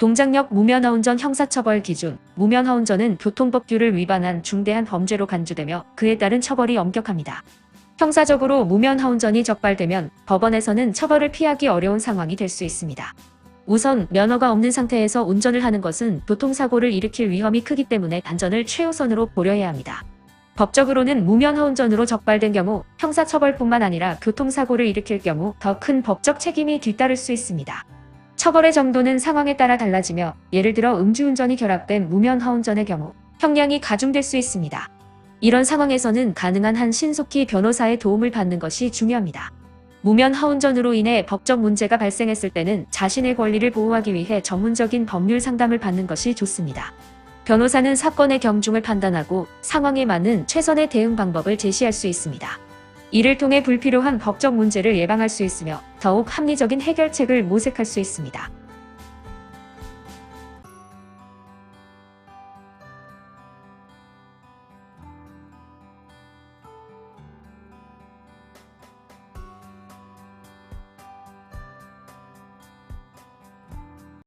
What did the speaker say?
동작역 무면허운전 형사처벌 기준 무면허운전은 교통법규를 위반한 중대한 범죄로 간주되며 그에 따른 처벌이 엄격합니다. 형사적으로 무면허운전이 적발되면 법원에서는 처벌을 피하기 어려운 상황이 될 수 있습니다. 우선 면허가 없는 상태에서 운전을 하는 것은 교통사고를 일으킬 위험이 크기 때문에 단전을 최우선으로 고려해야 합니다. 법적으로는 무면허운전으로 적발된 경우 형사처벌뿐만 아니라 교통사고를 일으킬 경우 더 큰 법적 책임이 뒤따를 수 있습니다. 처벌의 정도는 상황에 따라 달라지며 예를 들어 음주운전이 결합된 무면허운전의 경우 형량이 가중될 수 있습니다. 이런 상황에서는 가능한 한 신속히 변호사의 도움을 받는 것이 중요합니다. 무면허운전으로 인해 법적 문제가 발생했을 때는 자신의 권리를 보호하기 위해 전문적인 법률 상담을 받는 것이 좋습니다. 변호사는 사건의 경중을 판단하고 상황에 맞는 최선의 대응 방법을 제시할 수 있습니다. 이를 통해 불필요한 법적 문제를 예방할 수 있으며 더욱 합리적인 해결책을 모색할 수 있습니다.